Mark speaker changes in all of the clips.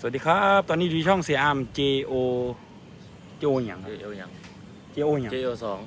Speaker 1: สวัสดีครับ ตอนนี้อยู่ที่ช่องเสียอาม JO JO อย่าง
Speaker 2: เจโอยัง
Speaker 1: JO อย่าง
Speaker 2: เจโอสอง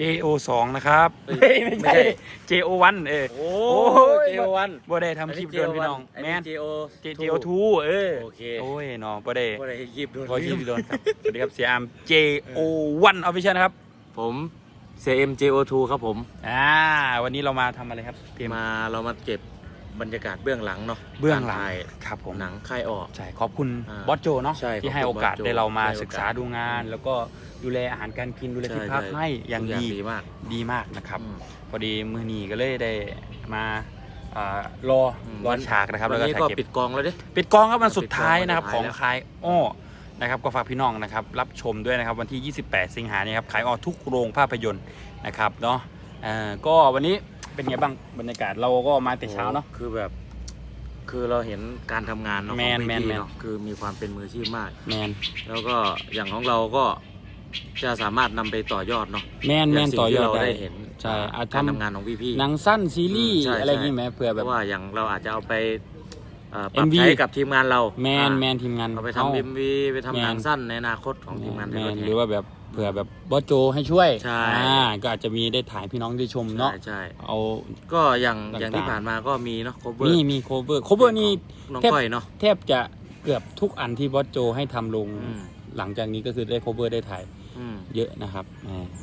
Speaker 1: JO สองนะครับ
Speaker 2: เฮ้ย
Speaker 1: เฮ้ยไม่
Speaker 2: ไม่
Speaker 1: ใช่
Speaker 2: ใช่
Speaker 1: JO 1เออ
Speaker 2: โอ้
Speaker 1: ย
Speaker 2: เจโอวัน
Speaker 1: บ่ได้ทำคลิปโดนพี่น้องแมน
Speaker 2: เจโอ
Speaker 1: JO 2เออ
Speaker 2: โอเค
Speaker 1: โอ้ยน้องบ่ได้
Speaker 2: บ่ได้หยิบโดน
Speaker 1: บ่คลิปโดนครับ สวัสดีครับเสียอาม JO 1 Official นะครับ
Speaker 2: ผมเซเอ็มเจโอทูครับผม
Speaker 1: อ่า วันนี้เรามาทำอะไรครับเตรียม
Speaker 2: มาเรามาเก็บ บรรยากาศเบื้องหลังเนาะ
Speaker 1: เบื้องหลัง
Speaker 2: การถ่าย
Speaker 1: ครับผม
Speaker 2: หนังค่ายออก
Speaker 1: ใช่ขอบคุณ
Speaker 2: อ่า
Speaker 1: บอสโจเนาะ
Speaker 2: ใช่
Speaker 1: ที่ให้
Speaker 2: ขอบ
Speaker 1: โอ
Speaker 2: คุณ
Speaker 1: กาส
Speaker 2: บอสโจ
Speaker 1: ได้เรามา
Speaker 2: ให้โอกาส
Speaker 1: ศึกษาดูงาน แล้วก็ดูแลอาหารการกินดูแลที่
Speaker 2: ใช่
Speaker 1: พัก
Speaker 2: ใช่
Speaker 1: ให้อย่าง
Speaker 2: ทุก
Speaker 1: ดี
Speaker 2: ดีมาก
Speaker 1: ดีมากนะครับ
Speaker 2: อืม
Speaker 1: พอดีมือนีก็เลยได้มาอ่ารอ
Speaker 2: อืม
Speaker 1: รอฉากนะครับ
Speaker 2: วั
Speaker 1: แล้วก็
Speaker 2: นี้
Speaker 1: ถ่าย
Speaker 2: ก็
Speaker 1: เก็บ
Speaker 2: ปิดกองแล้วดิ
Speaker 1: ปิดกองครับวันสุดท้ายนะครับ
Speaker 2: ปิ
Speaker 1: ข
Speaker 2: ด
Speaker 1: อง
Speaker 2: กองวันสุด
Speaker 1: คายอ้อนะครับก็ฝากพี่น้องนะครับรับชมด้วยนะครับวันที่ 28 สิงหานี้ครับขายอ้อทุกโรงภาพยนตร์นะครับเนาะเอ่อก็วันนี้ เป็นไงบ้างบรรยากาศเราก็มาแต่เช้าเนาะ
Speaker 2: คือแบบ คือเราเห็นการทำงานเนาะ
Speaker 1: แมน
Speaker 2: ของ
Speaker 1: แมน
Speaker 2: พี่
Speaker 1: แมน
Speaker 2: ๆเนาะคือมีความเป็นมืออาชีพมาก
Speaker 1: แมน
Speaker 2: แล้วก็อย่างของเราก็จะสามารถนำไปต่อยอดเนาะ
Speaker 1: แมนแมนา
Speaker 2: งสิ่ง
Speaker 1: ต่อยอด
Speaker 2: ที่เรา
Speaker 1: ได้
Speaker 2: ได้เห็น
Speaker 1: ใช่อาจ
Speaker 2: การ
Speaker 1: ทำ
Speaker 2: ทำงานของพี่ๆ
Speaker 1: หนังสั้นซีรีส์
Speaker 2: อืมใช่
Speaker 1: อะไรอย่างงี้ไหมเผื่อ
Speaker 2: เพ
Speaker 1: แบบ
Speaker 2: ราะว่าอย่างเราอาจจะเอาไปเอ่อปรับ
Speaker 1: MV
Speaker 2: ใช้กับทีมงานเรา
Speaker 1: แมน
Speaker 2: อ่า
Speaker 1: แมนทีมงาน
Speaker 2: เอาไป
Speaker 1: เอ้า
Speaker 2: ทำเอ็มวีไปทำหนัง
Speaker 1: แมน
Speaker 2: สั้นในอนาคตของทีมงาน
Speaker 1: แม
Speaker 2: ไทยร
Speaker 1: น
Speaker 2: ถ
Speaker 1: ห
Speaker 2: แห่
Speaker 1: รือว่าแบบ เผื่อแบบบอสโจให้ช่วย
Speaker 2: ใช่
Speaker 1: อ่าก็อาจจะมีได้ถ่ายพี่น้องได้ชมเนาะ
Speaker 2: ใช่ใช่
Speaker 1: เอา
Speaker 2: ก็อย่าง
Speaker 1: ต่างๆ
Speaker 2: อย่างที่ผ่านมาก็มีเนาะ cover
Speaker 1: นี่มีโคเวอร์โคเวอร์นี่
Speaker 2: น้อง
Speaker 1: แทบ
Speaker 2: ก้อยเนาะ
Speaker 1: แทบจะเกือบทุกอันที่บอสโจให้ทำลง
Speaker 2: อืม
Speaker 1: หลังจากนี้ก็คือได้โคเวอร์ได้ถ่าย
Speaker 2: อืม
Speaker 1: เยอะนะครับ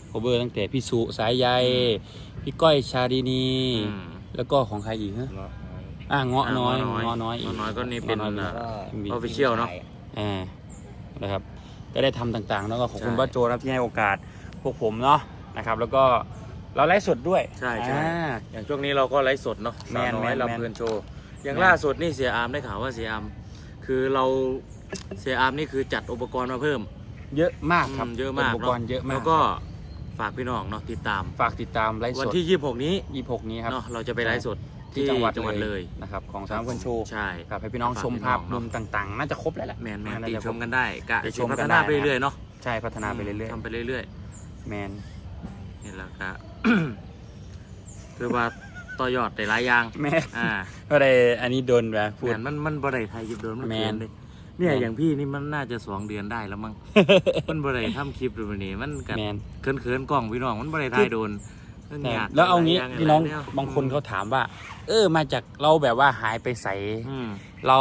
Speaker 1: โคเวอร์ตั้งแต่พี่สุสายใย
Speaker 2: อืม
Speaker 1: พี่ก้อยชาดีนี
Speaker 2: อืม
Speaker 1: แล้วก็ของใครอีกฮะอ่าเงาะน้อย
Speaker 2: อ่า
Speaker 1: เงาะน้อย
Speaker 2: เงาะน้อยก็นี่เป็น
Speaker 1: งาะอย
Speaker 2: อ่า
Speaker 1: มี
Speaker 2: official เนาะ
Speaker 1: อ่านะครับ ก็ได้ทำต่างๆแล้วก็ขอบคุณ
Speaker 2: ใช่
Speaker 1: บอสโจนะครับที่ให้โอกาสพวกผมเนาะนะครับ แล้วก็เราไลฟ์สดด้วย
Speaker 2: ใช่ใช่
Speaker 1: อ่า
Speaker 2: อย่างช่วงนี้เราก็ไลฟ์สดเนาะ
Speaker 1: แม
Speaker 2: สาวนน้อย
Speaker 1: แมน
Speaker 2: ลำเพลินโชว์อย่าง
Speaker 1: แมน
Speaker 2: ล่าสุดนี่เสียอาร์มได้ข่าวว่าเสียอาร์มคือเราเสียอาร์มนี่คือจัดอุปกรณ์มาเพิ่ม
Speaker 1: เยอะมากครับ
Speaker 2: อืมเยอะมาก
Speaker 1: อุปกรณ์เยอะมาก
Speaker 2: แล้วก็ฝากพี่น้องเนาะติดตาม
Speaker 1: ฝากติดตามไลฟ์
Speaker 2: วั
Speaker 1: ส
Speaker 2: น
Speaker 1: ด
Speaker 2: ที่ 26 นี้
Speaker 1: 26 นี้ครับ
Speaker 2: เนาะเราจะไปไลฟ์สด
Speaker 1: ที่
Speaker 2: ที่
Speaker 1: จังหวัด
Speaker 2: จังหวัดเลย
Speaker 1: นะครับของสามคนโชว์
Speaker 2: ใช่
Speaker 1: ครับให้พี่น้อง
Speaker 2: ฝาก
Speaker 1: ชม
Speaker 2: พี่น้
Speaker 1: ภา
Speaker 2: อ
Speaker 1: พ
Speaker 2: ง
Speaker 1: รวมต่างๆ น่าจะครบแล้วแหละ
Speaker 2: แมนแมน
Speaker 1: น่า
Speaker 2: ติ
Speaker 1: จะ
Speaker 2: ชมกันได้กะ
Speaker 1: ติช
Speaker 2: สิ
Speaker 1: ม
Speaker 2: พั
Speaker 1: กั
Speaker 2: ฒ
Speaker 1: น
Speaker 2: นา
Speaker 1: ได้
Speaker 2: ไปเรื่อยๆเนาะ
Speaker 1: ใช่พัฒนาไปเรื่อย
Speaker 2: ทำไปเรื่อย
Speaker 1: ๆแมน
Speaker 2: ๆนี่แหละก็คือว่าต่อยอดได้หลายอย่าง
Speaker 1: แม่
Speaker 2: อ่า
Speaker 1: ก็ได้อันนี้โดนแบบพู
Speaker 2: แม
Speaker 1: ด
Speaker 2: นมันมันบ่ได้ไทยยิบโดนมัน
Speaker 1: แมน
Speaker 2: เกินเลยเนี่ย
Speaker 1: แมน
Speaker 2: อย่างพี่นี่มันน่าจะสองเดือนได้แล้วมั้งมันบ่ได้ทำคลิปดูมันนี่มันกั
Speaker 1: แมน
Speaker 2: เขินเขินๆกล้องพี่น้องมันบ่ได้ถ่ายโดน มัน
Speaker 1: ใช่
Speaker 2: ยาก
Speaker 1: แล้วเอางี้
Speaker 2: หลยย่
Speaker 1: พี่น้อง
Speaker 2: หลยแว
Speaker 1: บางคนเขาถามว่า เออมาจากเราแบบว่าหายไปใส
Speaker 2: อืม
Speaker 1: เรา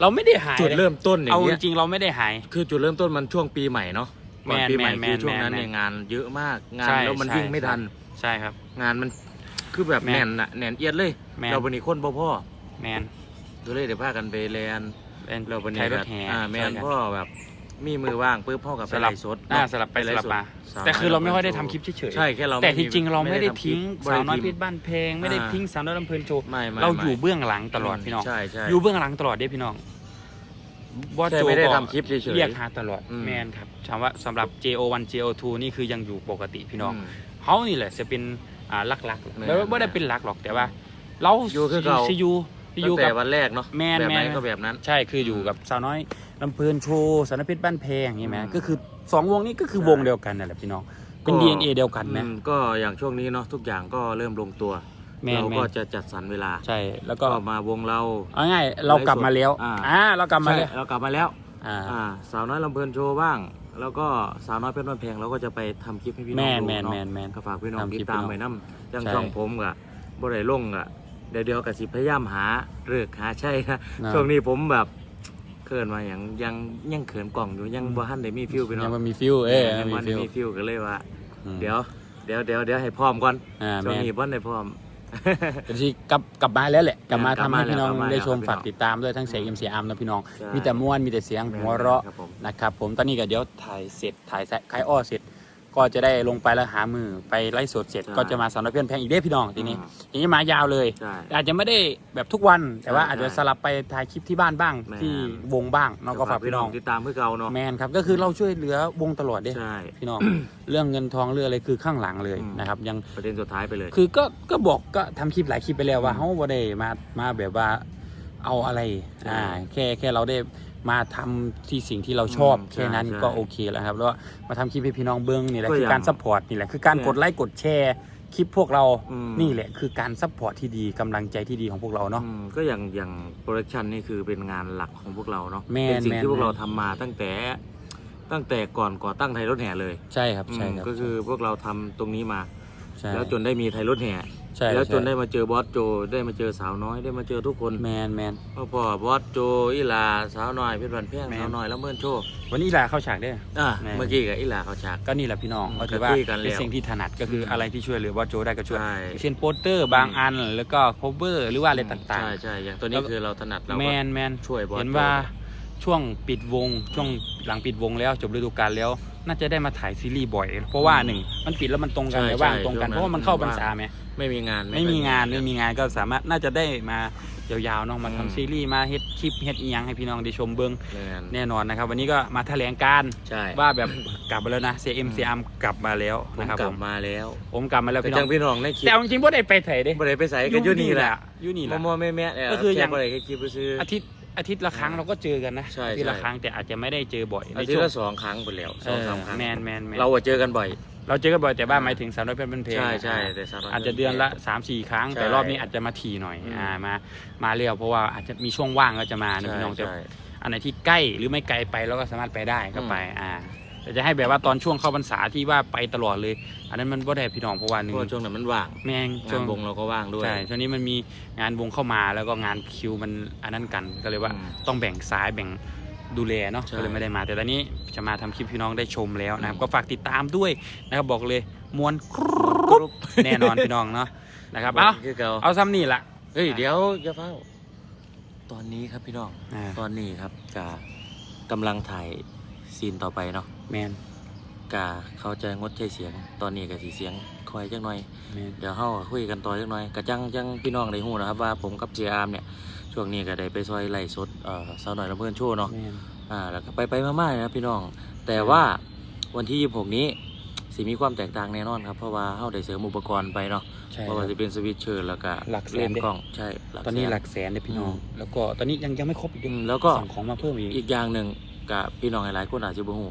Speaker 1: เราไม่ได้หาย
Speaker 2: จุดเริ่มต้นอย่า
Speaker 1: เอา
Speaker 2: ง
Speaker 1: จ
Speaker 2: เงี้ย
Speaker 1: ริงๆเราไม่ได้หาย
Speaker 2: คือจุดเริ่มต้นมันช่วงปีใหม่เนาะก่อน
Speaker 1: แมน
Speaker 2: ปีใหม่
Speaker 1: แมน
Speaker 2: คือช่วง
Speaker 1: แมน
Speaker 2: นั้น
Speaker 1: แมน
Speaker 2: เนี่ยงานเยอะมากงาน
Speaker 1: ใช่
Speaker 2: แล้วมัน
Speaker 1: ใช่
Speaker 2: วิ่งไม่ทัน
Speaker 1: ใช่ครับ
Speaker 2: งานมันคือแบบ
Speaker 1: แมน
Speaker 2: แน่นอะแน่นเอียดเลย
Speaker 1: แมน
Speaker 2: เราวันนี้คนบ่พ่อ
Speaker 1: แมน
Speaker 2: ก็เลยเดี๋ยวพากันไปเรียน
Speaker 1: เป็น
Speaker 2: เราวันนี้
Speaker 1: ใช้ร
Speaker 2: ก็
Speaker 1: ถแห่
Speaker 2: อ่าแม
Speaker 1: ช่วย
Speaker 2: น
Speaker 1: กัน
Speaker 2: พ่อแบบ มีมือว่างปุ๊บพ่อกับไป
Speaker 1: สลับ
Speaker 2: ไล่สด
Speaker 1: อ่า
Speaker 2: เนาะ
Speaker 1: สลับไปสลับมา
Speaker 2: สาว
Speaker 1: แต่คือเราไม่ค่อยได้
Speaker 2: น้
Speaker 1: ทำคลิปเฉยๆ
Speaker 2: ใช่แค่เรา
Speaker 1: แต่
Speaker 2: ไม่
Speaker 1: ที่จริงเราไม่ได้
Speaker 2: ทำคลิ
Speaker 1: ทิ้
Speaker 2: ป
Speaker 1: ง
Speaker 2: บ่
Speaker 1: สา
Speaker 2: ได้
Speaker 1: วน้อย
Speaker 2: ทิ้ง
Speaker 1: เพชรบ้านเพลงไม่ได้
Speaker 2: อ่า
Speaker 1: ทิ้งสาวน้อยลำเพลินโชว์
Speaker 2: ไม่ไม่
Speaker 1: เรา
Speaker 2: ไม่
Speaker 1: อยู่เบื้องหลังตลอดพี่น้อง
Speaker 2: ใช่ใช่
Speaker 1: อยู่เบื้องหลังตลอดเด้พี่น้องบอส
Speaker 2: แค่
Speaker 1: โจ
Speaker 2: ไม่ได้
Speaker 1: ก็
Speaker 2: ทำคลิปเฉยๆ
Speaker 1: เรียกหาตลอด
Speaker 2: อืม
Speaker 1: แมนครับถามว่าสำหรับ JO1 JO2 นี่คือยังอยู่ปกติพี่น้อง
Speaker 2: ม
Speaker 1: เขานี่แหละจะเป็นอ่าหลักๆ
Speaker 2: แม่น
Speaker 1: ไม่ไม่ได้เป็นหลักหรอกแต่ว่า เรา
Speaker 2: อยู่คือเก่า
Speaker 1: ซิอ ยูซิอ
Speaker 2: ตั้
Speaker 1: ยู
Speaker 2: ง
Speaker 1: กั
Speaker 2: แต่
Speaker 1: บ
Speaker 2: วันแรกเนาะ
Speaker 1: แมน
Speaker 2: แบบไหน
Speaker 1: แมน
Speaker 2: ก็แบบนั้น
Speaker 1: ใช่คืออยู่กับสาวน้อยลำเพลินโชว์สารพิษบ้านเพลงอย่างนี้ไหม
Speaker 2: อืม
Speaker 1: ก็คือสองวงนี้ก็คือ
Speaker 2: ใช่
Speaker 1: วงเดียวกันนั่นแหละพี่น้องเป็น
Speaker 2: ก็
Speaker 1: DNA เดียวกันไหม
Speaker 2: อืมก็อย่างช่วงนี้เนาะทุกอย่างก็เริ่มลงตัว
Speaker 1: แมน
Speaker 2: เรา
Speaker 1: แม
Speaker 2: ก็
Speaker 1: น
Speaker 2: จะจัดสรรเวลา
Speaker 1: ใช่แล้ว
Speaker 2: ก็
Speaker 1: ก็
Speaker 2: มาวงเรา
Speaker 1: เอาง่ายๆเรากลับมาแล้ว
Speaker 2: อ่า
Speaker 1: อ่าเรากลับมา
Speaker 2: ใช่
Speaker 1: แล้ว
Speaker 2: เรากลับมาแล้ว
Speaker 1: อ่า
Speaker 2: อ่าสาวน้อยลำเพลินโชว์บ้าง แล้วก็สาวน้อยเพชรบ้านแพงเราก็จะไปทำคลิปให้พี่น้
Speaker 1: แม
Speaker 2: อง
Speaker 1: น
Speaker 2: ดู
Speaker 1: แมน
Speaker 2: เนาะ
Speaker 1: แมนแมน
Speaker 2: ก็ฝากพี่น้อง
Speaker 1: ทำคลิ
Speaker 2: ติ
Speaker 1: ป
Speaker 2: ดตาม
Speaker 1: พี่น้อง
Speaker 2: ไปน้ำจัง
Speaker 1: ใช่
Speaker 2: ช่องผมกะบ่ได้ลงกะ เดี๋ยวเดียวกับสิพยายามหาเลือกหาใช่นะ
Speaker 1: นะ
Speaker 2: ช่วงนี้ผมแบบเขินมาอย่างยังยังเขินกล่องอยู่ยังบ่ทันได้มีฟิลพี่น้
Speaker 1: ยั
Speaker 2: องง
Speaker 1: มันมีฟิลเอ้ย
Speaker 2: ยั
Speaker 1: ยังงมี
Speaker 2: บ่ทัน
Speaker 1: ฟิ
Speaker 2: ได้
Speaker 1: ล
Speaker 2: มีฟิลก็เลยว่า
Speaker 1: อืม
Speaker 2: เดี๋ยวเดี๋ยวเดี๋ยวเดี๋ยวให้พร้อมก่อน
Speaker 1: อ่า
Speaker 2: ช่ว
Speaker 1: แม
Speaker 2: ง
Speaker 1: น
Speaker 2: นี้บ่ได้พร้อม
Speaker 1: เป็นที่กลับกลับมาแล้วแหละกลับมา
Speaker 2: อ่ากลั
Speaker 1: ทำ
Speaker 2: บมา
Speaker 1: ให้พี่น้อง
Speaker 2: แล้วกลับมา
Speaker 1: ได้ชม
Speaker 2: แล้ว
Speaker 1: ฝากติดตามด้วยทั้งเสียงเอ็มเสียอาร์มนะพี่น้อง
Speaker 2: ใช่
Speaker 1: มีแต่ม้วนมีแต่เสียงหัวเราะ
Speaker 2: ครับผม
Speaker 1: นะครับผมตอนนี้ก็เดี๋ยวถ่ายเสร็จถ่ายแซะคลายอ้อเสร็จ ก็จะได้ลงไปแล้วหามือไปไล่สดเสร็จ
Speaker 2: ใช่
Speaker 1: ก็จะมาสอนนักเพื่อนแพงอีกเด้พี่น้องทีนี้
Speaker 2: อืม
Speaker 1: ทีนี้มายาวเลย
Speaker 2: ใช่
Speaker 1: อาจจะไม่ได้แบบทุกวันแต่ว่า
Speaker 2: ใช่
Speaker 1: อาจจะสลับไปถ่ายคลิปที่บ้านบ้าง
Speaker 2: แม่น
Speaker 1: ที่วงบ้างเน้องก็ฝากพี่น้อง
Speaker 2: ติดตามเพื่อเก่าเนาะ
Speaker 1: แมนครับก็คือเราช่วยเหลือวงตลอดเด้
Speaker 2: ใช่
Speaker 1: พี่น้อง เรื่องเงินทองเรื่องอะไรคือข้างหลังเลย
Speaker 2: อืม
Speaker 1: นะครับยัง
Speaker 2: ประเด็นสุดท้ายไปเลย
Speaker 1: คือก็ก็บอกก็ทำคลิปหลายคลิปไปแล้วว่า
Speaker 2: อืม
Speaker 1: เขาบ่ได้มามาแบบว่าเอาอะไร
Speaker 2: ใช่
Speaker 1: อ่าแค่แค่เราได้ มาทำที่สิ่งที่เราชอบ
Speaker 2: อืม
Speaker 1: แค่นั้น
Speaker 2: ใช่
Speaker 1: ก็โอเคแล้วครับแล้วมาทำคลิปให้พี่น้องเบิ้งนี่แหละ
Speaker 2: ก็
Speaker 1: คือ
Speaker 2: อย่าง
Speaker 1: การซัพพอร์ตนี่แหละคือการ
Speaker 2: เนี่ย
Speaker 1: กดไลค์กดแชร์คลิปพวกเรา
Speaker 2: อืม
Speaker 1: นี่แหละคือการซัพพอร์ตที่ดีกำลังใจที่ดีของพวกเราเนาะ
Speaker 2: อืมก็อย่างอย่างโปรดักชันนี่คือเป็นงานหลักของพวกเราเนาะ
Speaker 1: แม่น
Speaker 2: เป็นสิ่ง
Speaker 1: แม่น
Speaker 2: ที่พวกเรา
Speaker 1: แม่น
Speaker 2: ทำมาตั้งแต่ตั้งแต่ก่อนก่อตั้งไทยรถแห่เลย
Speaker 1: ใช่ครับใช่ครับ
Speaker 2: อืมก็คือพวกเราทำตรงนี้มา
Speaker 1: ใช่
Speaker 2: แล้วจนได้มีไทยรถแห่
Speaker 1: ใช่
Speaker 2: แล้วจน
Speaker 1: ใช่
Speaker 2: ได้มาเจอบอสโจได้มาเจอสาวน้อยได้มาเจอทุกคน
Speaker 1: แมนแมน
Speaker 2: พ่อพ่อบอสโจอีหลาสาวน้อยเพชรวันเพียง
Speaker 1: แม่น
Speaker 2: สาวน้อยแล้วเมื่อนโชว์
Speaker 1: วันนี้ลาเข้าฉากได้อ
Speaker 2: อะ
Speaker 1: แม่น
Speaker 2: เมื่อกี้กับอีหลาเขาฉาก
Speaker 1: ก็นี่แหละพี่น้อง
Speaker 2: อืม
Speaker 1: ก็ถือว่า
Speaker 2: ก็คุยกันแล้ว
Speaker 1: เป็นสิ่งที่ถนัดก็คืออะไรที่ช่วยเหลือบอสโจได้ก็ช่วย
Speaker 2: ใช่
Speaker 1: อย่างเช่นโปสเตอร์บางอันแล้วก็โคเวอร์หรือว่าอะไรต่าง
Speaker 2: ใช่ใช่อย่างตัวนี้
Speaker 1: แล้วก็
Speaker 2: คือเราถนัดเรา
Speaker 1: ๆแม
Speaker 2: ก็
Speaker 1: นแมน
Speaker 2: ช่วยบอส
Speaker 1: เห็น
Speaker 2: โจ
Speaker 1: ว่าช่วงปิดวงช่วงหลังปิดวงแล้วจบฤดูกาลแล้วน่าจะได้มาถ่ายซีรีส์บ่อย เพราะว่าหนึ่งมันปิดแล้วมันตรงกัน
Speaker 2: ใช่
Speaker 1: ไหมว่าง
Speaker 2: ใช่
Speaker 1: ตรงกัน
Speaker 2: ช่วงนั้น
Speaker 1: เพราะว่ามันเข้าพรรษาไหม
Speaker 2: ไม่มีงาน
Speaker 1: ไม่มีงาน
Speaker 2: ค่
Speaker 1: ไม่
Speaker 2: อย
Speaker 1: มีงานก็สามารถน่าจะได้มายาวๆเนาะมา
Speaker 2: อืม
Speaker 1: ทำซีรีส์มาเฮ็ดคลิปเฮ็ดอีหยังให้พี่น้องได้ชมเบิ้ง
Speaker 2: แม่น
Speaker 1: แน่นอนนะครับ วันนี้ก็มาแถลงการณ์
Speaker 2: ใช่
Speaker 1: ว่าแบบกลับมาแล้วนะเซเอ็ม
Speaker 2: อืม
Speaker 1: ซีอัมกลับมาแล้ว
Speaker 2: ผม
Speaker 1: นะครับ
Speaker 2: ก
Speaker 1: ผ
Speaker 2: ลับ
Speaker 1: ม
Speaker 2: มาแล้ว
Speaker 1: ผมกลับมาแล้ว
Speaker 2: แต่
Speaker 1: พี่น้
Speaker 2: จั
Speaker 1: อง
Speaker 2: งพี่น้องในคลิป
Speaker 1: แต่เอาจริงๆบ่ได้ไปไสเด้
Speaker 2: บ่ได้ไปใส่กันอยู่นี่แหละ
Speaker 1: อยู่นี่แห
Speaker 2: ม
Speaker 1: ละ
Speaker 2: อมอแม่แม่ๆเนี่ย
Speaker 1: ก็คืออย่าง
Speaker 2: แบ่ได้แค่คลิปไปซื้อ
Speaker 1: อาทิตย์อาทิตย์ละครั้งเราก็เจอกันนะ
Speaker 2: ใช่
Speaker 1: อาทิตย์ละ
Speaker 2: ใช่
Speaker 1: ครั้งแต่อาจจะไม่ได้เจอบ่อย
Speaker 2: อา
Speaker 1: ใน
Speaker 2: ทิต
Speaker 1: ช่
Speaker 2: ย์
Speaker 1: วง
Speaker 2: ละสองครั้งไปแล้วสองสามครั้ง
Speaker 1: แมนแมนแมน
Speaker 2: เราอะเจอกันบ่อย
Speaker 1: เราเจอกันบ่อยแต่ว่าหมายถึงสามร้อยเป็นเพลง
Speaker 2: ใช่ใช่แต่สาวน้ย
Speaker 1: อาจจะเดือนละ3ามสี่ครั้ง
Speaker 2: ใช่
Speaker 1: แต่รอบนี้อาจจะมาถี่หน่อย
Speaker 2: อืม
Speaker 1: อ่ามามาเร็วเพราะว่าอาจจะมีช่วงว่างก็จะมานะ
Speaker 2: ใช่
Speaker 1: พี่น้องแต่
Speaker 2: ใช่
Speaker 1: อันไหนที่ใกล้หรือไม่ไกลไปเราก็สามารถไปได้ก็ไปอ่าแต่จะให้แบบว่าตอนช่วงเข้าพรรษาที่ว่าไปตลอดเลย อันนั้นมันบ่ได้พี่น้องเพราะว่าห
Speaker 2: เพ
Speaker 1: นึ่ง
Speaker 2: ราะว่าช่วงนั้นมันว่าง
Speaker 1: แม่ง
Speaker 2: งา
Speaker 1: ช่วนง
Speaker 2: วงเราก็ว่างด้วย
Speaker 1: ใช่ช่วงนี้มันมีงานวงเข้ามาแล้วก็งานคิวมันอันนั้นกันก็เลยว่า
Speaker 2: อืม
Speaker 1: ต้องแบ่งซ้ายแบ่ง ดูแลเนาะ
Speaker 2: ใช่
Speaker 1: ก็เลยไม่ได้มา แต่ตอนนี้จะมาทำคลิปพี่น้องได้ชมแล้วนะครับ
Speaker 2: อืม
Speaker 1: ก็ฝากติดตามด้วยนะครับบอกเลยมวนก
Speaker 2: กรุ๊ป
Speaker 1: แน่นอนพี่น้องเนาะนะครับเอา
Speaker 2: คือเก่า
Speaker 1: เอาซ้ำนี่ละ
Speaker 2: เฮ้ยเดี๋ยวอย่าเฝ้า ตอนนี้ครับพี่น้อง
Speaker 1: อ่า
Speaker 2: ตอนนี้ครับกากำลังถ่ายซีนต่อไปเนาะ
Speaker 1: แมน
Speaker 2: กาเขาจะงดใช้เสียงตอนนี้ก็สีเสียงคอยจังหน่อย
Speaker 1: แมน
Speaker 2: เดี๋ยวเฮาคุยกันต่อจังหน่อยกะจังจังพี่น้องได้ฮู้นะครับว่าผมกับเจอาร์มเนี่ย ช่วงนี้ก็ได้ไปซอยไล่สดเอ่อสาวหน่อยลำเพื่อนโชว์เนาะ
Speaker 1: แมน
Speaker 2: อ่า แล้วก็ไปไปๆมาๆนะครับพี่น้อง แต่ว่าวันที่ 26 นี้สิมีความแตกต่างแน่นอนครับ เพราะว่าเฮาได้เสริมอุปกรณ์ไปเนาะ
Speaker 1: ใช่
Speaker 2: เพราะว่าจะเป็นสวิตช์เชอร์แล้วก็
Speaker 1: หลักแสน
Speaker 2: เล่น
Speaker 1: เด้
Speaker 2: กล้อง ใช่หลัก
Speaker 1: ตอนนี้
Speaker 2: แส
Speaker 1: หลักแสนเลยพี่น้อง
Speaker 2: อืม
Speaker 1: แล้วก็ตอนนี้ยังยังไม่ครบอีก
Speaker 2: อื
Speaker 1: ด้วย
Speaker 2: มแล้วก็
Speaker 1: สั่งของมาเพิ่มอีก
Speaker 2: อีกอย่างหนึ่งกับพี่น้องหลายๆคนอาจจะบ่ฮู้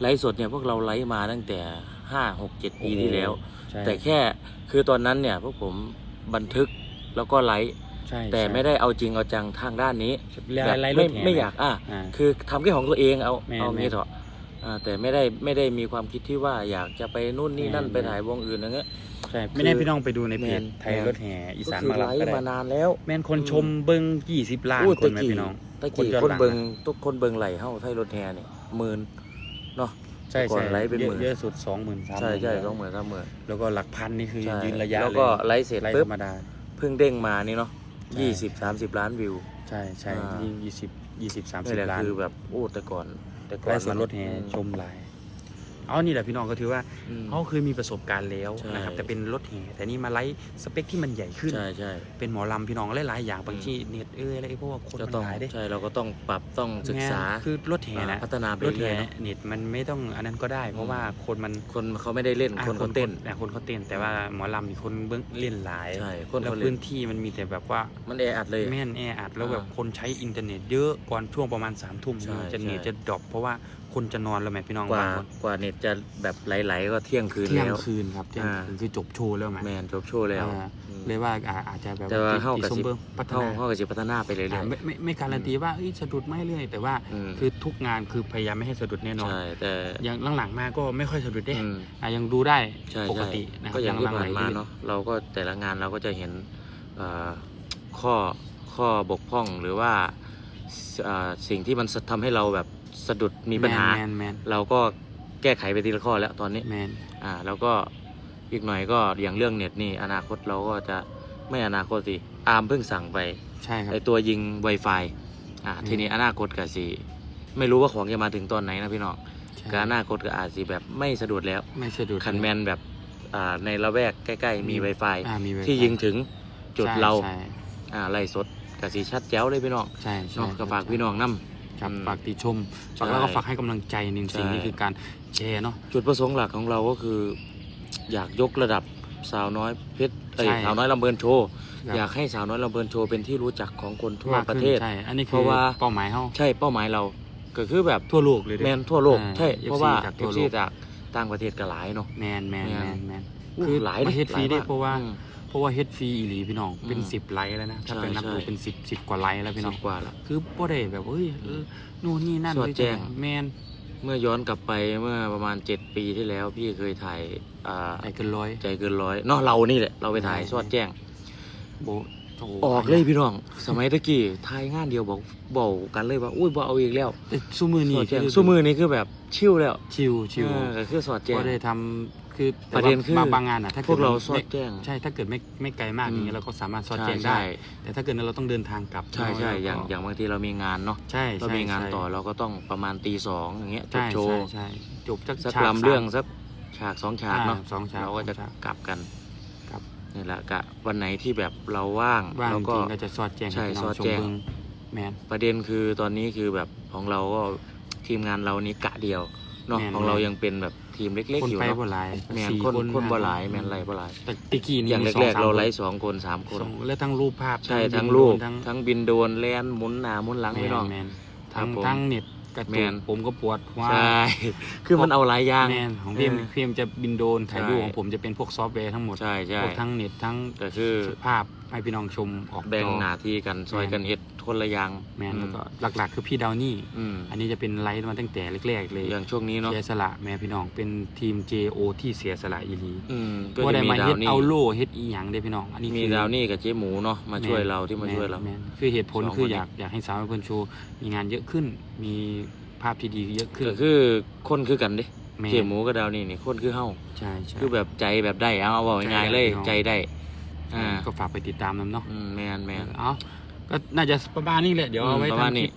Speaker 2: ไลฟ์สดเนี่ยพวกเราไลฟ์มาตั้งแต่ 5 6 7 ปีที่แล้ว
Speaker 1: ใช่
Speaker 2: แต่แค่คือตอนนั้นเนี่ยพวกผมบันทึกแล้วก็ไลฟ์
Speaker 1: ใช่
Speaker 2: แต่
Speaker 1: ใช่
Speaker 2: ไม่ได้เอาจริงเอาจังทางด้านนี้
Speaker 1: ไล่
Speaker 2: แบบ
Speaker 1: ไล่ร
Speaker 2: ไม่
Speaker 1: ถแห่
Speaker 2: ไม่อยากอะ
Speaker 1: อ่า
Speaker 2: คือทำแค่ของตัวเองเอา
Speaker 1: แม่น
Speaker 2: เอา
Speaker 1: แม่
Speaker 2: งี้
Speaker 1: น
Speaker 2: เถอะอ่าแต่ไม่ได้ไม่ได้มีความคิดที่ว่าอยากจะไปนู่นนี่นั่น
Speaker 1: แม่น
Speaker 2: ไปถ่ายวงอื่นอย่างเงี้ย
Speaker 1: ใช่ไม่แน่พี่น้องไปดูในเพจ
Speaker 2: แมน
Speaker 1: ไทยรถแห่อีสาน
Speaker 2: ก็คือ
Speaker 1: มา
Speaker 2: ไล
Speaker 1: ลับก็
Speaker 2: ฟ์
Speaker 1: ได้
Speaker 2: มานานแล้ว
Speaker 1: แม่นคนชมเบิ้งยี่สิบล้าน
Speaker 2: อู้
Speaker 1: คนไหมพี่น้อง
Speaker 2: ตะกี้
Speaker 1: ย้อ
Speaker 2: คน
Speaker 1: หลัง
Speaker 2: เบิง
Speaker 1: นะ
Speaker 2: ทุกคนเบิงไหลเฮ้าไทยรถแห่เนี่ยหมื่นเนาะ
Speaker 1: ใช่
Speaker 2: ก่อ
Speaker 1: ใช่
Speaker 2: นไลฟ์เป็น
Speaker 1: เย
Speaker 2: หมื่
Speaker 1: อะ
Speaker 2: น
Speaker 1: เยอะสุดสองหมื่นสาม
Speaker 2: ใช่ใช่สองหมื่นสามหมื่น
Speaker 1: แล้วก็หลักพันนี่คือ
Speaker 2: ใช่
Speaker 1: ยืนระยะ
Speaker 2: แล้ว
Speaker 1: เลย
Speaker 2: ก็ไลฟ์เสร็จ
Speaker 1: ไลฟ์
Speaker 2: ปุ๊
Speaker 1: ธ
Speaker 2: บ
Speaker 1: รรมดา
Speaker 2: เพิ่งเด้งมานี่เนาะ
Speaker 1: ใช่
Speaker 2: ยี่สิบสามสิบล้านวิว
Speaker 1: ใช่ใช่
Speaker 2: อ่า
Speaker 1: ยิ่งยี่สิบยี่สิบสามสิ
Speaker 2: นี่
Speaker 1: บ
Speaker 2: แหละ
Speaker 1: ล้าน
Speaker 2: คือแบบโอ้แต่ก่อนแต่ก่อน
Speaker 1: ไลฟ์สดรถแห่
Speaker 2: อืม
Speaker 1: ชมหลาย เอานี่แหละพี่น้องก็ถือว่า
Speaker 2: อืม
Speaker 1: เขาเคยมีประสบการณ์แล้ว
Speaker 2: ใช่
Speaker 1: นะครับแต่เป็นรถแห่แต่นี่มาไลฟ์สเปคที่มันใหญ่ขึ้น
Speaker 2: ใช่ใช่
Speaker 1: เป็นหมอลำพี่น้องหลายๆอย่างบางทีเน็ตเอ้ยอะไรเพราะว่าคน
Speaker 2: ก็
Speaker 1: มัน
Speaker 2: ต้อง
Speaker 1: หลายเด้
Speaker 2: ใช่เราก็ต้องปรับต้องศึกษา
Speaker 1: แม่คือรถแห่นะ
Speaker 2: พัฒนาไป
Speaker 1: รถ
Speaker 2: เรื่
Speaker 1: แห่
Speaker 2: อยๆเนอะ
Speaker 1: เน็ตมันไม่ต้องอันนั้นก็ได้ เพราะว่าคนมัน
Speaker 2: คนเขาไม่ได้เล่น
Speaker 1: อะ
Speaker 2: คนเขาเต้น
Speaker 1: อะคนเขาเต้นแต่ว่าหมอลำมีคนเบื้องเล่นหลาย
Speaker 2: ใช่คน
Speaker 1: แล้ว
Speaker 2: เขาเล่
Speaker 1: พื้
Speaker 2: น
Speaker 1: นที่มันมีแต่แบบว่า
Speaker 2: มันแออัดเลย
Speaker 1: แม่นแออัดแล้ว
Speaker 2: อ่า
Speaker 1: แบบคนใช้อินเทอร์เน็ตเยอะก่อนช่วงประมาณสามทุ่ม
Speaker 2: ใช่
Speaker 1: จะเน็ต
Speaker 2: ใช่
Speaker 1: จะดรอปเพราะว่า คนจะนอนแล้วแม่พี่น้อง
Speaker 2: กว่า
Speaker 1: บางคน
Speaker 2: กว่าเน็ตจะแบบไหลๆก็เที่ยงคืน
Speaker 1: เที่ยง
Speaker 2: แล้ว
Speaker 1: คืนครับเที่ยง
Speaker 2: อ่า
Speaker 1: คืนคือจบโชว์แล้วแม่
Speaker 2: แมนจบโชว์แล้ว
Speaker 1: อ่า
Speaker 2: อืม
Speaker 1: เลยว่าอ่าอาจจะแบบ
Speaker 2: แต่ว่า
Speaker 1: ที่
Speaker 2: เฮากับ
Speaker 1: ที่
Speaker 2: สิ
Speaker 1: เบิ้งพัฒ
Speaker 2: เท่า
Speaker 1: นา
Speaker 2: เท่ากับสิพัฒนาไปเรื่อย
Speaker 1: อ่าไม่ไม่ไม่การันตีว่าเอ้ยสะดุดไม่เรื่อยแต่ว่า
Speaker 2: ๆอืม
Speaker 1: คือทุกงานคือพยายามไม่ให้สะดุดแน่นอน
Speaker 2: ใช่แต่
Speaker 1: อย่างหลังๆมาก็ไม่ค่อยสะดุดเด้
Speaker 2: อืม
Speaker 1: อะยังดูได้
Speaker 2: ใช่
Speaker 1: ปก
Speaker 2: ใช่
Speaker 1: ตินะครั
Speaker 2: ก็
Speaker 1: บ
Speaker 2: อย่างที่ผ่านมา
Speaker 1: หลังๆ
Speaker 2: เนาะเราก็แต่ละงานเราก็จะเห็นเอ่อข้อข้อบกพร่องหรือว่าเอ่อสิ่งที่มันทำให้เราแบบ สะดุดมีปัญหา
Speaker 1: แมนแมน
Speaker 2: เราก็แก้ไขไปทีละข้อแล้วตอนนี้
Speaker 1: แมน
Speaker 2: อ่า แล้วก็อีกหน่อยก็อย่างเรื่องเน็ตนี่อนาคตเราก็จะไม่อนาคตสิอาร์มเพิ่งสั่งไป
Speaker 1: ใช่ครับ
Speaker 2: ไอตัวยิง Wi-Fi อ่า
Speaker 1: อืม
Speaker 2: ทีนี้อนาคตก็สิไม่รู้ว่าของจะมาถึงตอนไหนนะพี่น้อง
Speaker 1: ใช่
Speaker 2: ก็อนาคตก็อาจสิแบบไม่สะดวกแล้ว
Speaker 1: ไม่สะดุด
Speaker 2: คันแมนแบบอ่าในละแวกใกล้ ๆ มี Wi-Fi
Speaker 1: อ่ามี Wi-Fi
Speaker 2: ที่ยิงถึงจุด
Speaker 1: ใช่
Speaker 2: เรา
Speaker 1: ใช่
Speaker 2: อ่าไล่สดก็สิชัดแจ๋วเลยพี่น้อง
Speaker 1: ใช่ใช่
Speaker 2: เนาะก็ฝากพี่น้องนํ
Speaker 1: ครับ
Speaker 2: อืม
Speaker 1: ฝากติชม
Speaker 2: ใช่
Speaker 1: แล้วก็ฝากให้กำลังใจหนึ่ง
Speaker 2: ใช่
Speaker 1: สิ่งนี้คือการแชร์เนาะ
Speaker 2: จุดประสงค์หลักของเราก็คือ อยากยกระดับสาวน้อยเพชรเอ้ย
Speaker 1: ใช่
Speaker 2: สาวน้อยลำเบินโชว์
Speaker 1: ครับ
Speaker 2: อยากให้สาวน้อยลำเบินโชว์เป็นที่รู้จักของคนทั่ว
Speaker 1: มาก
Speaker 2: ประ
Speaker 1: ขึ้น
Speaker 2: เทศ
Speaker 1: ใช่อันนี้
Speaker 2: เพ
Speaker 1: คือ
Speaker 2: ราะว่า
Speaker 1: เป้าหมายเฮา
Speaker 2: ใช่เป้าหมายเราก็คือแบบ
Speaker 1: ทั่วโลกเลยเด้
Speaker 2: แมนทั่วโลก
Speaker 1: อ่า
Speaker 2: ใช่
Speaker 1: FC
Speaker 2: เพราะว่า
Speaker 1: จาก
Speaker 2: เอ
Speaker 1: ทั่ว
Speaker 2: ฟ
Speaker 1: โล
Speaker 2: ซี
Speaker 1: ก
Speaker 2: จากต่างประเทศก็หลายเนาะ
Speaker 1: แมนแมน
Speaker 2: แม
Speaker 1: แม
Speaker 2: น
Speaker 1: นแมน คือ
Speaker 2: หลาย
Speaker 1: มาเฮ็ดฟรีได้
Speaker 2: หลยมก
Speaker 1: เพราะว่า
Speaker 2: อืม
Speaker 1: เพ ราะว่าเฮ็ดฟรีอีหลีพี่น้อง เป็น
Speaker 2: อืม
Speaker 1: สิบไลค์แล้วนะ ถ้า
Speaker 2: ใช่
Speaker 1: เป็นนับ
Speaker 2: ใช่
Speaker 1: ดูเป็นสิบสิบกว่าไลค์แล้วพี่น้
Speaker 2: สิ
Speaker 1: อง
Speaker 2: บกว่าละ
Speaker 1: คือบ่ได้แบบเฮ้ยเออนู่นนี่นั่น
Speaker 2: สอดแจ้ง
Speaker 1: แมน
Speaker 2: เมื่อย้อนกลับไปเมื่อประมาณ 7 ปีที่แล้ว พี่เคยถ่ายอ่า
Speaker 1: ไอ้เกินร้อย
Speaker 2: ใจเกินร้อยเนาะเรานี่แหละเราไปถ่าย
Speaker 1: ใช่
Speaker 2: สอดแจ้ง
Speaker 1: โบโอ้โห
Speaker 2: ออกเลยพี่น้อง สมัยตะกี้ถ่ายงานเดียวบอกบอกกันเลยว่าอุ้ยบ่เอาอีกแล้ว
Speaker 1: แต่ซูมือ
Speaker 2: ส
Speaker 1: นี่
Speaker 2: อดแจ้ง
Speaker 1: คือ
Speaker 2: สู้มือนี่คือแบบชิลแล้ว
Speaker 1: ชิวชิว
Speaker 2: เออก็คือสอดแจ้ง
Speaker 1: ก็ได้ทำ คือแต่
Speaker 2: ประเด็น
Speaker 1: ว่า
Speaker 2: คือ
Speaker 1: บางบางงานอะถ้า
Speaker 2: พวกเรา
Speaker 1: มัน
Speaker 2: สอ
Speaker 1: ไม่
Speaker 2: ดแจ้ง
Speaker 1: ใช่ถ้าเกิดไม่ไม่ไกลมาก
Speaker 2: อืม
Speaker 1: อย่างเงี้ยเราก็สามารถสอด
Speaker 2: ใช่
Speaker 1: แจ้งได้
Speaker 2: ใช่
Speaker 1: แต่ถ้าเกิดเราต้องเดินทางกลับ
Speaker 2: ใช่ใช่
Speaker 1: เนะ
Speaker 2: อย่าง
Speaker 1: แล้วก็
Speaker 2: อย่างบางทีเรามีงานเนาะ
Speaker 1: ใช่
Speaker 2: เรา
Speaker 1: ใช่
Speaker 2: มีงาน
Speaker 1: ใช่
Speaker 2: ต่อเราก็ต้องประมาณตีสองอย่างเงี้ยจบ
Speaker 1: ใช่
Speaker 2: โช
Speaker 1: ใช่
Speaker 2: ว์
Speaker 1: ใช่จบจาก
Speaker 2: สัก
Speaker 1: ฉาก
Speaker 2: ลำเรื่อง
Speaker 1: สาม
Speaker 2: สักฉากสองฉากเนาะ
Speaker 1: อ่สองฉาก
Speaker 2: เราก็จะ
Speaker 1: สองฉาก
Speaker 2: กลับกัน
Speaker 1: ครับ
Speaker 2: นี่แหละกะวันไหนที่แบบเราว่าง
Speaker 1: ว่าง
Speaker 2: เรา
Speaker 1: จ
Speaker 2: ก็
Speaker 1: ริงๆก็จะสอดแจ้ง
Speaker 2: ใช่
Speaker 1: ให้พี่น้
Speaker 2: ส
Speaker 1: อ
Speaker 2: องด
Speaker 1: ชม
Speaker 2: แจ้ง
Speaker 1: เบิ่งแมน
Speaker 2: ประเด็นคือตอนนี้คือแบบของเราก็ทีมงานเรานี่กะเดียวเนาะ
Speaker 1: แม่น
Speaker 2: ของเรายังเป็นแบบ ทีมเล็ก
Speaker 1: คน
Speaker 2: ๆอยู่
Speaker 1: ไป
Speaker 2: เนาะ
Speaker 1: บ่หลาย
Speaker 2: แมน
Speaker 1: สี่
Speaker 2: คน
Speaker 1: ห้
Speaker 2: คนบ่หลาย
Speaker 1: อื
Speaker 2: แมนไรบ่หลาย
Speaker 1: แต่ตะกี้นี่
Speaker 2: อย่าง
Speaker 1: มี
Speaker 2: แรก
Speaker 1: ส
Speaker 2: ๆเรา
Speaker 1: สม
Speaker 2: ไล
Speaker 1: คน
Speaker 2: ฟ์สองคนสามคน
Speaker 1: สองและทั้งรูปภาพ
Speaker 2: ใช่
Speaker 1: วิดีโอ
Speaker 2: ทั้งรูป
Speaker 1: ทั้ง
Speaker 2: ทั้งบินโดรนแลนหมุนหน้าหมุนหลัง
Speaker 1: แม
Speaker 2: พี่
Speaker 1: น
Speaker 2: น้อง
Speaker 1: แมน
Speaker 2: ครั
Speaker 1: ทั้
Speaker 2: บ
Speaker 1: ง
Speaker 2: ผม
Speaker 1: ทั้งเน็ตกระ
Speaker 2: แม
Speaker 1: ตุก
Speaker 2: น
Speaker 1: ผมก็ปวดหัว่า
Speaker 2: ใช่ คือมันเอาหลายอย่าง
Speaker 1: แมนของพี่เอ็ม
Speaker 2: เออ
Speaker 1: พี่เอ็มจะบินโดรนถ่ายรูป
Speaker 2: ใช่
Speaker 1: ของผมจะเป็นพวกซอฟต์แวร์ทั้งหมด
Speaker 2: ใช่ใช่
Speaker 1: พวกทั้งเน็ตทั้ง
Speaker 2: ก็คือ
Speaker 1: ภาพ ให้พี่น้องชมออก
Speaker 2: แบ่ง
Speaker 1: จอ
Speaker 2: หน้าที่กันซอยกันเฮ็ดคนละอย่าง
Speaker 1: แมน
Speaker 2: อื
Speaker 1: แล้วก็หลักๆ คือพี่ดาวนี่
Speaker 2: อืม
Speaker 1: อันนี้จะเป็นไลฟ์มาตั้งแต่แรกๆเลย
Speaker 2: อย่างช่วงนี้เนาะ
Speaker 1: เสียสละแม่พี่น้องเป็นทีม JO ที่เสียสละอีหลี
Speaker 2: อืมก็
Speaker 1: ว่า
Speaker 2: จะ
Speaker 1: ได้
Speaker 2: มี
Speaker 1: มา
Speaker 2: ดา
Speaker 1: เฮ็
Speaker 2: ว
Speaker 1: ด
Speaker 2: นี่
Speaker 1: เอาโล่เฮ็ดอีหยังได้พี่น้องอันนี้
Speaker 2: มี
Speaker 1: คือ
Speaker 2: ดาวนี่กับเจ๊หมูเนาะมาช่วยเราที่มาช่วยเรา
Speaker 1: แนคือเหตุผล
Speaker 2: สอง
Speaker 1: คือ
Speaker 2: คนนี้
Speaker 1: อยากอยากให้สาวเพิ่นโชว์มีงานเยอะขึ้น มีภาพที่ดีเยอะขึ้น
Speaker 2: ก็คือคนคือกันเด้
Speaker 1: แม่
Speaker 2: เจ๊หมูกับดาวนี่นี่คนคือเฮา
Speaker 1: ใช่ใช่
Speaker 2: คือแบบใจแบบได้เอาเอาบอกง่ายๆเลย
Speaker 1: ใจ
Speaker 2: ใจ
Speaker 1: ได้
Speaker 2: ได้ อ่า
Speaker 1: ก็ฝากไปติดตามนํเนาะ
Speaker 2: อืมแมนแมน
Speaker 1: เอาก็น่าจะประมาณนี้แหละเดี๋ยวเอาไว้
Speaker 2: อืมประมาณ
Speaker 1: ทำค
Speaker 2: นี้
Speaker 1: ลิป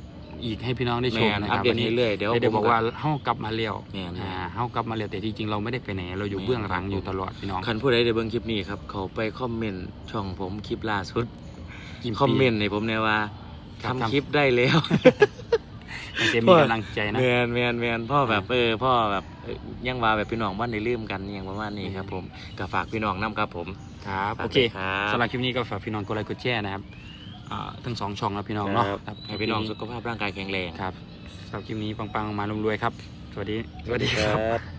Speaker 1: อีกให้พี่น้องได้ช
Speaker 2: แม
Speaker 1: ม
Speaker 2: น
Speaker 1: นะค
Speaker 2: อัป
Speaker 1: รับ
Speaker 2: เดต
Speaker 1: วันนี้
Speaker 2: เรื่อยๆเดี๋ยว
Speaker 1: เดี๋ยว
Speaker 2: ผม
Speaker 1: บอกว่าเฮากลับมาแล้ว
Speaker 2: แมน
Speaker 1: อ่าเฮากลับมาแล้วแต่ที่จริงเราไม่ได้ไปไหนเราอยู่เบื้องหลังอยู่ตลอดพี่น้อง
Speaker 2: คันผู้ใดได้เบิ่งคลิปนี้ครับเขาไปคอมเมนต์ช่องผมคลิปล่าสุด
Speaker 1: กี่ปี
Speaker 2: คอมเมนต์ให้ผมเนี่ยว่า
Speaker 1: ครับ
Speaker 2: ทำ
Speaker 1: ทำ
Speaker 2: คลิปได้แล้ว
Speaker 1: มันจะมีกำลังใจนะ
Speaker 2: แมนแมนแมนพ่อแบบเออพ่อแบบเอ้ยยังว่าแบบพี่น้องบ้านได้ลืมกันอย่างประมาณนี้ครับผมก็ฝากพี่น้องนํครับผม
Speaker 1: ครับ
Speaker 2: ฝาก
Speaker 1: โอเค
Speaker 2: ด้วยครับ
Speaker 1: สำหรับคลิปนี้ก็ฝากพี่น้องกดไลค์กดแชร์นะครับอ่าทั้งสองช่องแล้วพี่น้องเนาะ
Speaker 2: ครับ
Speaker 1: ครับ
Speaker 2: ให้พี่น้องสุขภาพร่างกายแข็งแรง
Speaker 1: ครับสำหรับคลิปนี้ปังๆมารวยๆครับ สวัสดีสวัสดีครับ
Speaker 2: ครับ